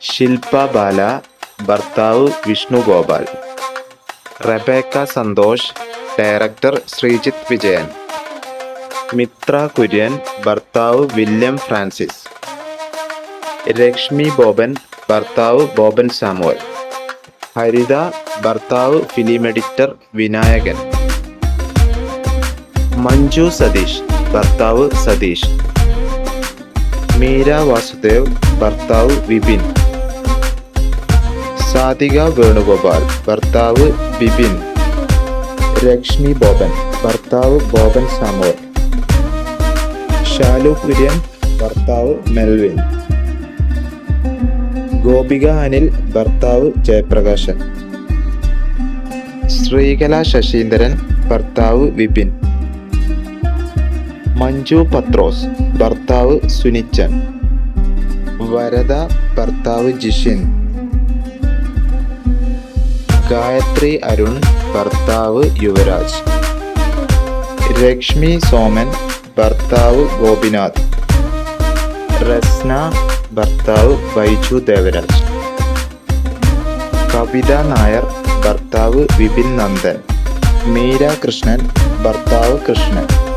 ശില്പ ബാല ഭർത്താവ് Vishnu Gopal. Rebecca Santhosh director Sreejith Vijayan. Mitra Kurian ഭർത്താവ് William Francis. Rashmi Boban ഭർത്താവ് ബോബൻ സാമുവൽ. ഹരിത ഭർത്താവ് ഫിലിം എഡിറ്റർ വിനായകൻ. മഞ്ജു സതീഷ് ഭർത്താവ് സതീഷ്. മീര വാസുദേവ് ഭർത്താവ് വിപിൻ. സാധിക വേണുഗോപാൽ ഭർത്താവ് ബിപിൻ ലക്ഷ്മി ബോബൻ ഭർത്താവ് ബോബൻ സാമുവൽ ഷാലു കുര്യൻ ഭർത്താവ് മെൽവിൻ. ഗോപിക അനിൽ ഭർത്താവ് ജയപ്രകാശൻ. ശ്രീകല ശശീന്ദ്രൻ ഭർത്താവ് വിപിൻ. മഞ്ജു പത്രോസ് ഭർത്താവ് സുനിച്ചൻ. വരദ ഭർത്താവ് ജിഷിൻ. ഗായത്രി അരുൺ ഭർത്താവ് യുവരാജ്. ലക്ഷ്മി സോമൻ ഭർത്താവ് ഗോപിനാഥ്. റസ്ന ഭർത്താവ് ബൈജു ദേവരാജ്. കവിത നായർ ഭർത്താവ് വിപിൻ നന്ദൻ. മീര കൃഷ്ണൻ ഭർത്താവ് കൃഷ്ണൻ.